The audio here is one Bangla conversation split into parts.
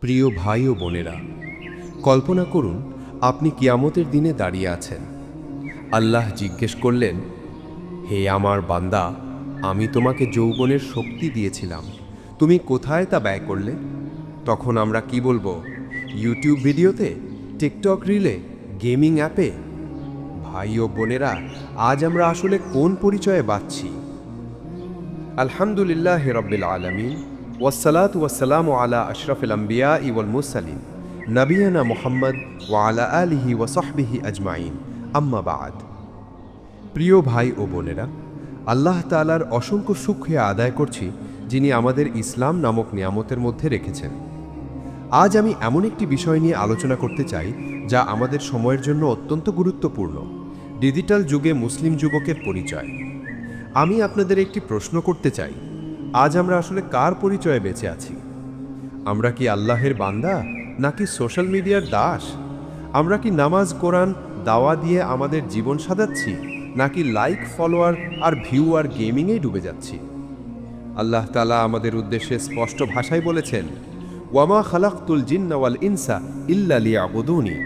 প্রিয় ভাই ও বোনেরা, কল্পনা করুন, আপনি কিয়ামতের দিনে দাঁড়িয়ে আছেন। আল্লাহ জিজ্ঞেস করলেন, হে আমার বান্দা, আমি তোমাকে যৌবনের শক্তি দিয়েছিলাম। তুমি কোথায় তা ব্যয় করলে? তখন আমরা কি বলব, ইউটিউব ভিডিওতে, টিকটক রিলে, গেমিং অ্যাপে? ভাই ও বোনেরা, আজ আমরা আসলে কোন পরিচয়ে বাঁচছি? আলহামদুলিল্লাহ রব্বিল আলমিন। ওয়াসালাম আলা আশরফুল আম্বিয়া ইউল মুসালিম নবিয়ানা মোহাম্মদ ওয়ালা আলিহি ওয়াসহবিহি আজমাইন আম্মা বাদ প্রিয় ভাই ও বোনেরা, আল্লাহ তালার অসংখ্য সুখ্রিয়া আদায় করছি যিনি আমাদের ইসলাম নামক নিয়ামতের মধ্যে রেখেছেন। আজ আমি এমন একটি বিষয় নিয়ে আলোচনা করতে চাই, যা আমাদের সময়ের জন্য অত্যন্ত গুরুত্বপূর্ণ, ডিজিটাল যুগে মুসলিম যুবকের পরিচয়। আমি আপনাদের একটি প্রশ্ন করতে চাই। আজ আমরা আসলে কার পরিচয়ে বেঁচে আছি? আমরা কি আল্লাহের বান্দা, নাকি সোশ্যাল মিডিয়ার দাস? আমরা কি নামাজ, কোরআন, দাওয়া দিয়ে আমাদের জীবন সাজাচ্ছি, নাকি লাইক, ফলোয়ার আর ভিউ আর গেমিংয়েই ডুবে যাচ্ছি? আল্লাহ তালা আমাদের উদ্দেশ্যে স্পষ্ট ভাষায় বলেছেন, ওয়ামা খালাক্তুল জিন্নাওয়াল ইনসা ইল্লা লিয়াবুদুনি।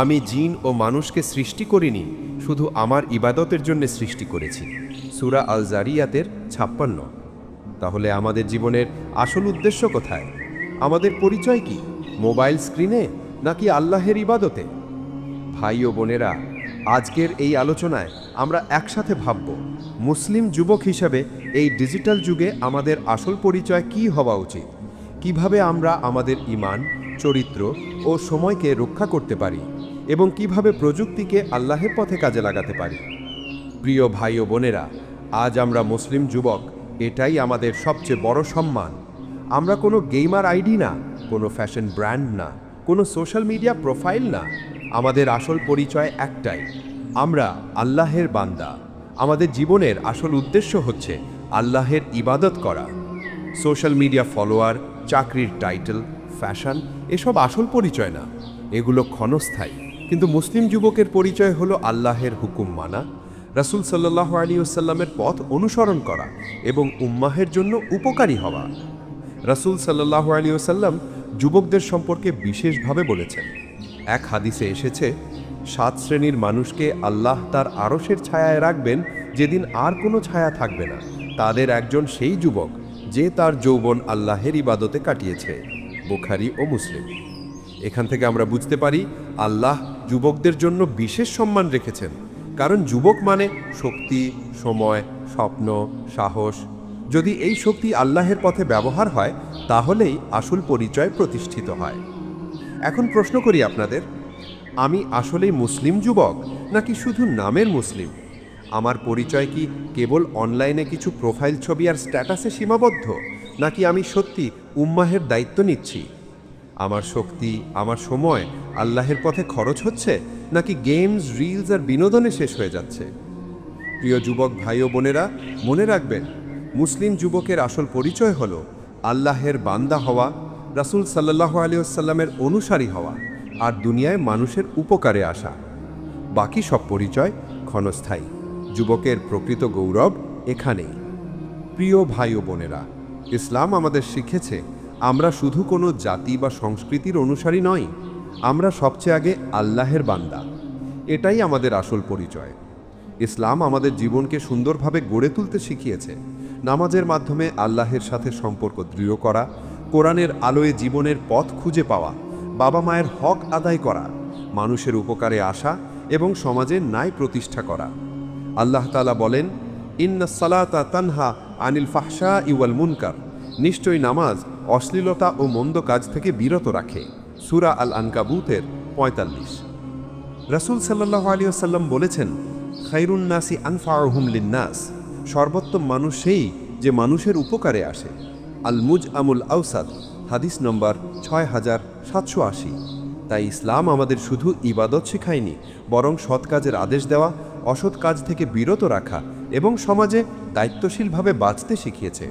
আমি জিন ও মানুষকে সৃষ্টি করিনি, শুধু আমার ইবাদতের জন্য সৃষ্টি করেছি। সুরা আল জারিয়াতের ছাপ্পান্ন। তাহলে আমাদের জীবনের আসল উদ্দেশ্য কোথায়? আমাদের পরিচয় কি? মোবাইল স্ক্রিনে নাকি আল্লাহের ইবাদতে? ভাই ও বোনেরা, আজকের এই আলোচনায় আমরা একসাথে ভাবব, মুসলিম যুবক হিসাবে এই ডিজিটাল যুগে আমাদের আসল পরিচয় কি হওয়া উচিত? কীভাবে আমরা আমাদের ইমান, চরিত্র ও সময়কে রক্ষা করতে পারি? এবং কীভাবে প্রযুক্তিকে আল্লাহের পথে কাজে লাগাতে পারি? প্রিয় ভাই ও বোনেরা, আজ আমরা মুসলিম যুবক এটাই আমাদের সবচেয়ে বড় সম্মান। আমরা কোনো গেমার আইডি না, কোনো ফ্যাশন ব্র্যান্ড না, কোনো সোশ্যাল মিডিয়া প্রোফাইল না। আমাদের আসল পরিচয় একটাই, আমরা আল্লাহের বান্দা। আমাদের জীবনের আসল উদ্দেশ্য হচ্ছে আল্লাহের ইবাদত করা। সোশ্যাল মিডিয়া ফলোয়ার, চাকরির টাইটেল, ফ্যাশন, এসব আসল পরিচয় না। এগুলো ক্ষণস্থায়ী। কিন্তু মুসলিম যুবকের পরিচয় হলো আল্লাহের হুকুম মানা রাসূল সাল্লাহ আলী ওসাল্লামের পথ অনুসরণ করা এবং উম্মাহের জন্য উপকারী হওয়া। রাসূল সাল্লাহ আলী ওসাল্লাম যুবকদের সম্পর্কে বিশেষভাবে বলেছেন, এক হাদিসে এসেছে, সাত শ্রেণির মানুষকে আল্লাহ তার আরশের ছায়ায় রাখবেন, যেদিন আর কোনো ছায়া থাকবে না। তাদের একজন সেই যুবক, যে তার যৌবন আল্লাহের ইবাদতে কাটিয়েছে, বুখারি ও মুসলিম। এখান থেকে আমরা বুঝতে পারি, আল্লাহ যুবকদের জন্য বিশেষ সম্মান রেখেছেন। কারণ যুবক মানে শক্তি, সময়, স্বপ্ন, সাহস। যদি এই শক্তি আল্লাহের পথে ব্যবহার হয়, তাহলেই আসল পরিচয় প্রতিষ্ঠিত হয়। এখন প্রশ্ন করি আপনাদের, আমি আসলেই মুসলিম যুবক, নাকি শুধু নামের মুসলিম? আমার পরিচয় কি কেবল অনলাইনে কিছু প্রোফাইল ছবি আর স্ট্যাটাসে সীমাবদ্ধ, নাকি আমি সত্যি উম্মাহের দায়িত্ব নিচ্ছি? আমার শক্তি, আমার সময় আল্লাহের পথে খরচ হচ্ছে নাকি গেমস, রিলস আর বিনোদনে শেষ হয়ে যাচ্ছে? প্রিয় যুবক ভাই ও বোনেরা, মনে রাখবেন, মুসলিম যুবকের আসল পরিচয় হল আল্লাহের বান্দা হওয়া, রাসূল সাল্লাহ আলিয়াল্লামের অনুসারী হওয়া আর দুনিয়ায় মানুষের উপকারে আসা। বাকি সব পরিচয় ক্ষণস্থায়ী। যুবকের প্রকৃত গৌরব এখানেই। প্রিয় ভাই ও বোনেরা, ইসলাম আমাদের শিখেছে আমরা শুধু কোনো জাতি বা সংস্কৃতির অনুসারী নই আমরা সবচেয়ে আগে আল্লাহের বান্দা। এটাই আমাদের আসল পরিচয়। ইসলাম আমাদের জীবনকে সুন্দরভাবে গড়ে তুলতে শিখিয়েছে। নামাজের মাধ্যমে আল্লাহের সাথে সম্পর্ক দৃঢ় করা, কোরআনের আলোয় জীবনের পথ খুঁজে পাওয়া, বাবা মায়ের হক আদায় করা, মানুষের উপকারে আসা এবং সমাজে ন্যায় প্রতিষ্ঠা করা। আল্লাহ তালা বলেন ইন্না সালাতা তানহা আনিল ফাহশা ইওয়াল মুনকার। নিশ্চয়ই নামাজ অশ্লীলতা ও মন্দ কাজ থেকে বিরত রাখে। সুরা আল আনকাবুতের পঁয়তাল্লিশ। রাসূল সাল্লাহ আলিয়াল্লাম বলেছেন, খাইরুন নাসি আনফাহুম লিন্নাস। সর্বোত্তম মানুষ সেই যে মানুষের উপকারে আসে। আল মুজ আমুল আউসাদ হাদিস নম্বর ছয় হাজার সাতশো আশি। তাই ইসলাম আমাদের শুধু ইবাদত শেখায়নি, বরং সৎ কাজের আদেশ দেওয়া, অসৎ কাজ থেকে বিরত রাখা এবং সমাজে দায়িত্বশীলভাবে বাঁচতে শিখিয়েছে।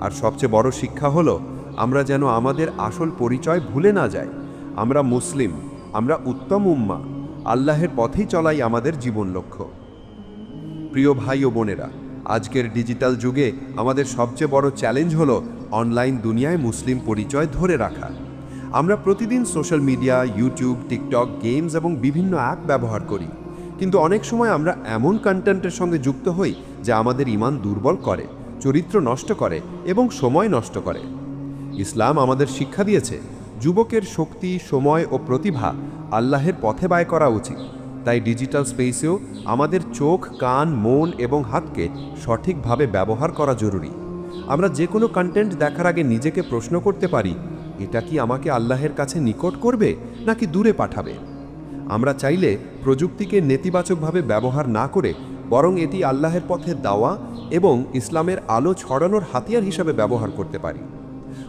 আর সবচেয়ে বড় শিক্ষা হলো আমরা যেন আমাদের আসল পরিচয় ভুলে না যাই। আমরা মুসলিম, আমরা উত্তম উম্মা, আল্লাহের পথেই চলাই আমাদের জীবন লক্ষ্য। প্রিয় ভাই ও বোনেরা, আজকের ডিজিটাল যুগে আমাদের সবচেয়ে বড় চ্যালেঞ্জ হলো অনলাইন দুনিয়ায় মুসলিম পরিচয় ধরে রাখা। আমরা প্রতিদিন social media, YouTube, TikTok, games এবং বিভিন্ন অ্যাপ ব্যবহার করি। কিন্তু অনেক সময় আমরা এমন কন্টেন্টের সঙ্গে যুক্ত হই যা আমাদের ইমান দুর্বল করে, চরিত্র নষ্ট করে এবং সময় নষ্ট করে। ইসলাম আমাদের শিক্ষা দিয়েছে, যুবকের শক্তি, সময় ও প্রতিভা আল্লাহের পথে ব্যয় করা উচিত। তাই ডিজিটাল স্পেসেও আমাদের চোখ, কান, মন এবং হাতকে সঠিকভাবে ব্যবহার করা জরুরি। আমরা যে কোনো কন্টেন্ট দেখার আগে নিজেকে প্রশ্ন করতে পারি, এটা কি আমাকে আল্লাহের কাছে নিকট করবে নাকি দূরে পাঠাবে? আমরা চাইলে প্রযুক্তিকে নেতিবাচকভাবে ব্যবহার না করে বরং এটি আল্লাহের পথে দাওয়া এবং ইসলামের আলো ছড়ানোর হাতিয়ার হিসাবে ব্যবহার করতে পারি।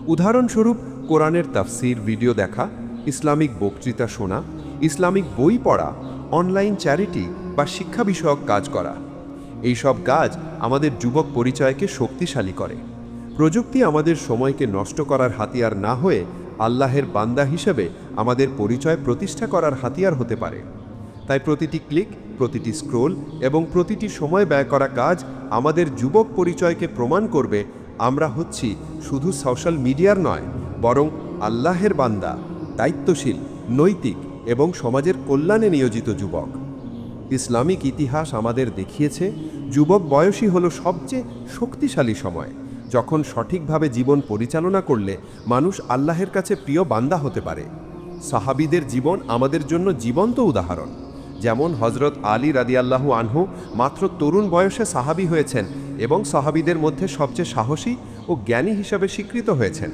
উদাহরণস্বরূপ, কোরআনের তাফসির, ভিডিও দেখা, ইসলামিক বক্তৃতা শোনা, ইসলামিক বই পড়া, অনলাইন চ্যারিটি বা শিক্ষা বিষয়ক কাজ করা। এই সব কাজ আমাদের যুবক পরিচয়কে শক্তিশালী করে। প্রযুক্তি আমাদের সময়কে নষ্ট করার হাতিয়ার না হয়ে আল্লাহের বান্দা হিসেবে আমাদের পরিচয় প্রতিষ্ঠা করার হাতিয়ার হতে পারে। তাই প্রতিটি ক্লিক, প্রতিটি স্ক্রোল এবং প্রতিটি সময় ব্যয় করা কাজ আমাদের যুবক পরিচয়কে প্রমাণ করবে আমরা হচ্ছি শুধু সোশ্যাল মিডিয়ার নয়, বরং আল্লাহের বান্দা, দায়িত্বশীল, নৈতিক এবং সমাজের কল্যাণে নিয়োজিত যুবক। ইসলামিক ইতিহাস আমাদের দেখিয়েছে, যুবক বয়সই হলো সবচেয়ে শক্তিশালী সময়, যখন সঠিকভাবে জীবন পরিচালনা করলে মানুষ আল্লাহের কাছে প্রিয় বান্দা হতে পারে। সাহাবিদের জীবন আমাদের জন্য জীবন্ত উদাহরণ। যেমন হজরত আলী রাদিয়াল্লাহু আনহু মাত্র তরুণ বয়সে সাহাবি হয়েছেন এবং সাহাবিদের মধ্যে সবচেয়ে সাহসী ও জ্ঞানী হিসাবে স্বীকৃত হয়েছেন।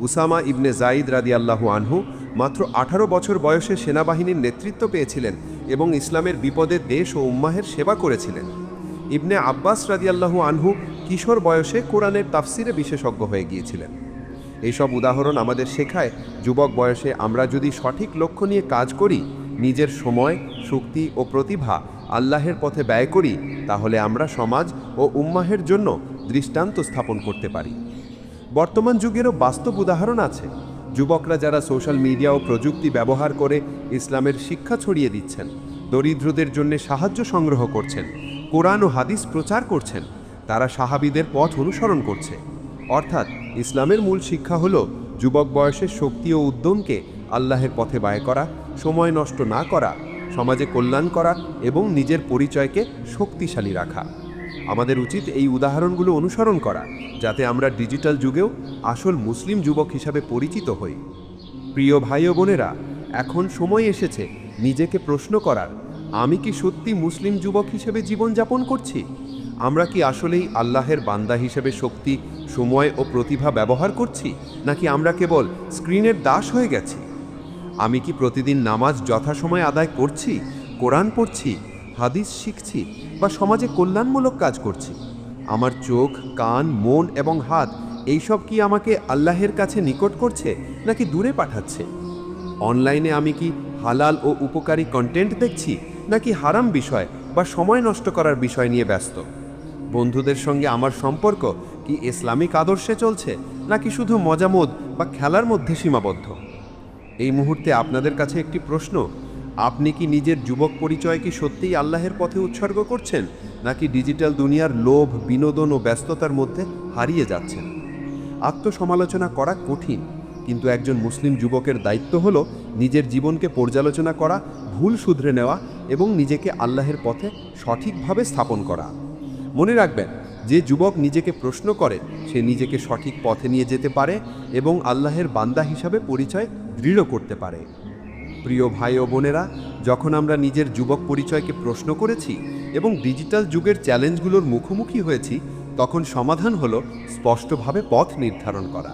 উসামা ইবনে জাইদ রাদি আল্লাহু আনহু মাত্র আঠারো বছর বয়সে সেনাবাহিনীর নেতৃত্ব পেয়েছিলেন এবং ইসলামের বিপদে দেশ ও উম্মাহের সেবা করেছিলেন। ইবনে আব্বাস রাদিয়াল্লাহু আনহু কিশোর বয়সে কোরআনের তাফসিরে বিশেষজ্ঞ হয়ে গিয়েছিলেন। এইসব উদাহরণ আমাদের শেখায়, যুবক বয়সে আমরা যদি সঠিক লক্ষ্য নিয়ে কাজ করি, নিজের সময়, শক্তি ও প্রতিভা আল্লাহের পথে ব্যয় করি, তাহলে আমরা সমাজ ও উম্মাহের জন্য দৃষ্টান্ত স্থাপন করতে পারি। বর্তমান যুগেরও বাস্তব উদাহরণ আছে। যুবকরা যারা সোশ্যাল মিডিয়া ও প্রযুক্তি ব্যবহার করে ইসলামের শিক্ষা ছড়িয়ে দিচ্ছেন, দরিদ্রদের জন্য সাহায্য সংগ্রহ করছেন, কোরআন ও হাদিস প্রচার করছেন, তারা সাহাবিদের পথ অনুসরণ করছে। অর্থাৎ ইসলামের মূল শিক্ষা হল যুবক বয়সের শক্তি ও উদ্যমকে আল্লাহের পথে ব্যয় করা, সময় নষ্ট না করা সমাজে কল্যাণ করা এবং নিজের পরিচয়কে শক্তিশালী রাখা। আমাদের উচিত এই উদাহরণগুলো অনুসরণ করা, যাতে আমরা ডিজিটাল যুগেও আসল মুসলিম যুবক হিসাবে পরিচিত হই। প্রিয় ভাই ও বোনেরা, এখন সময় এসেছে নিজেকে প্রশ্ন করার, আমি কি সত্যি মুসলিম যুবক হিসেবে জীবনযাপন করছি? আমরা কি আসলেই আল্লাহের বান্দা হিসেবে শক্তি, সময় ও প্রতিভা ব্যবহার করছি, নাকি আমরা কেবল স্ক্রিনের দাস হয়ে গেছি? আমি কি প্রতিদিন নামাজ যথাসময়ে আদায় করছি, কোরআন পড়ছি, হাদিস শিখছি বা সমাজে কল্যাণমূলক কাজ করছি? আমার চোখ, কান, মন এবং হাত এইসব কি আমাকে আল্লাহের কাছে নিকট করছে নাকি দূরে পাঠাচ্ছে? অনলাইনে আমি কি হালাল ও উপকারী কন্টেন্ট দেখছি নাকি হারাম বিষয় বা সময় নষ্ট করার বিষয় নিয়ে ব্যস্ত? বন্ধুদের সঙ্গে আমার সম্পর্ক কি ইসলামিক আদর্শে চলছে নাকি শুধু মজামোদ বা খেলার মধ্যে সীমাবদ্ধ? এই মুহূর্তে আপনাদের কাছে একটি প্রশ্ন। আপনি কি নিজের যুবক পরিচয় কি সত্যিই আল্লাহের পথে উৎসর্গ করছেন, নাকি ডিজিটাল দুনিয়ার লোভ, বিনোদন ও ব্যস্ততার মধ্যে হারিয়ে যাচ্ছেন? আত্মসমালোচনা করা কঠিন, কিন্তু একজন মুসলিম যুবকের দায়িত্ব হল নিজের জীবনকে পর্যালোচনা করা, ভুল শুধরে নেওয়া এবং নিজেকে আল্লাহের পথে সঠিকভাবে স্থাপন করা। মনে রাখবেন, যে যুবক নিজেকে প্রশ্ন করে, সে নিজেকে সঠিক পথে নিয়ে যেতে পারে এবং আল্লাহের বান্দা হিসাবে পরিচয় দৃঢ় করতে পারে। প্রিয় ভাই ও বোনেরা, যখন আমরা নিজের যুবক পরিচয়কে প্রশ্ন করেছি এবং ডিজিটাল যুগের চ্যালেঞ্জগুলোর মুখোমুখি হয়েছি, তখন সমাধান হলো স্পষ্টভাবে পথ নির্ধারণ করা।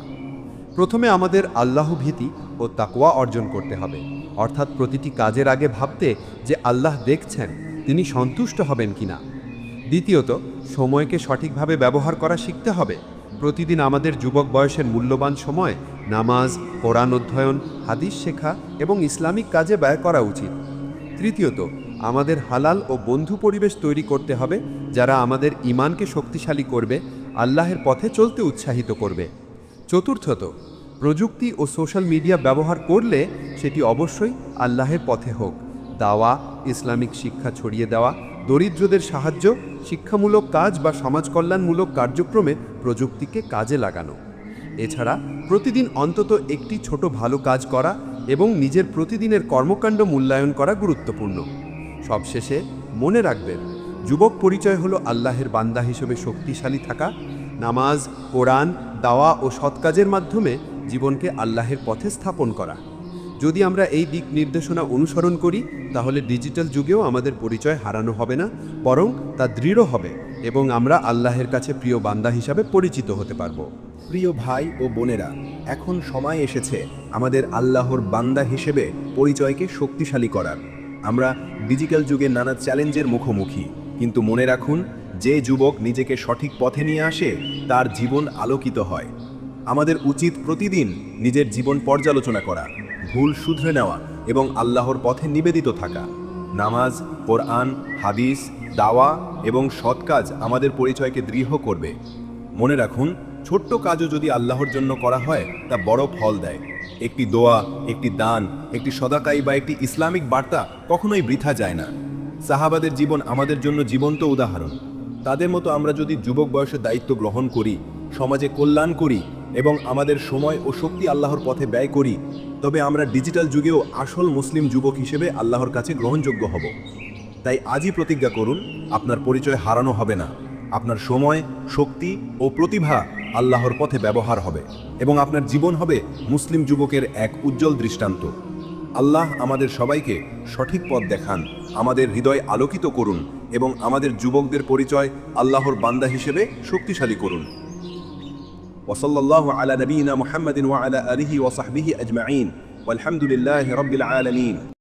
প্রথমে আমাদের আল্লাহ ভীতি ও তাকওয়া অর্জন করতে হবে। অর্থাৎ প্রতিটি কাজের আগে ভাবতে যে আল্লাহ দেখছেন, তিনি সন্তুষ্ট হবেন কিনা। দ্বিতীয়ত, সময়কে সঠিকভাবে ব্যবহার করা শিখতে হবে। প্রতিদিন আমাদের যুবক বয়সের মূল্যবান সময় নামাজ, কোরআন অধ্যয়ন, হাদিস শেখা এবং ইসলামিক কাজে ব্যয় করা উচিত। তৃতীয়ত, আমাদের হালাল ও বন্ধু পরিবেশ তৈরি করতে হবে, যারা আমাদের ইমানকে শক্তিশালী করবে, আল্লাহের পথে চলতে উৎসাহিত করবে। চতুর্থত, প্রযুক্তি ও সোশ্যাল মিডিয়া ব্যবহার করলে সেটি অবশ্যই আল্লাহের পথে হোক। দাওয়া, ইসলামিক শিক্ষা ছড়িয়ে দেওয়া দরিদ্রদের সাহায্য, শিক্ষামূলক কাজ বা সমাজ কল্যাণমূলক কার্যক্রমে প্রযুক্তিকে কাজে লাগানো। এছাড়া প্রতিদিন অন্তত একটি ছোট ভালো কাজ করা এবং নিজের প্রতিদিনের কর্মকাণ্ড মূল্যায়ন করা গুরুত্বপূর্ণ। সবশেষে মনে রাখবেন, যুবক পরিচয় হলো আল্লাহের বান্দা হিসেবে শক্তিশালী থাকা, নামাজ, কোরআন, দাওয়া ও সৎ কাজের মাধ্যমে জীবনকে আল্লাহের পথে স্থাপন করা। যদি আমরা এই দিক নির্দেশনা অনুসরণ করি, তাহলে ডিজিটাল যুগেও আমাদের পরিচয় হারানো হবে না, বরং তা দৃঢ় হবে এবং আমরা আল্লাহের কাছে প্রিয় বান্দা হিসাবে পরিচিত হতে পারব। প্রিয় ভাই ও বোনেরা, এখন সময় এসেছে আমাদের আল্লাহর বান্দা হিসেবে পরিচয়কে শক্তিশালী করার। আমরা ডিজিটাল যুগে নানা চ্যালেঞ্জের মুখোমুখি, কিন্তু মনে রাখুন, যে যুবক নিজেকে সঠিক পথে নিয়ে আসে, তার জীবন আলোকিত হয়। আমাদের উচিত প্রতিদিন নিজের জীবন পর্যালোচনা করা ভুল শুধরে নেওয়া এবং আল্লাহর পথে নিবেদিত থাকা। নামাজ, কোরআন, হাদিস, দাওয়া এবং সৎ কাজ আমাদের পরিচয়কে দৃঢ় করবে। মনে রাখুন, ছোট্ট কাজও যদি আল্লাহর জন্য করা হয়, তা বড় ফল দেয়। একটি দোয়া, একটি দান, একটি সদাকাই বা একটি ইসলামিক বার্তা কখনোই বৃথা যায় না। সাহাবাদের জীবন আমাদের জন্য জীবন্ত উদাহরণ। তাদের মতো আমরা যদি যুবক বয়সে দায়িত্ব গ্রহণ করি, সমাজে কল্যাণ করি এবং আমাদের সময় ও শক্তি আল্লাহর পথে ব্যয় করি, তবে আমরা ডিজিটাল যুগেও আসল মুসলিম যুবক হিসেবে আল্লাহর কাছে গ্রহণযোগ্য হব। তাই আজই প্রতিজ্ঞা করুন, আপনার পরিচয় হারানো হবে না। আপনার সময়, শক্তি ও প্রতিভা আল্লাহর পথে ব্যবহার হবে এবং আপনার জীবন হবে মুসলিম যুবকের এক উজ্জ্বল দৃষ্টান্ত। আল্লাহ আমাদের সবাইকে সঠিক পথ দেখান, আমাদের হৃদয় আলোকিত করুন এবং আমাদের যুবকদের পরিচয় আল্লাহর বান্দা হিসেবে শক্তিশালী করুন। وصلى الله على نبينا محمد وعلى آله وصحبه أجمعين والحمد لله رب العالمين.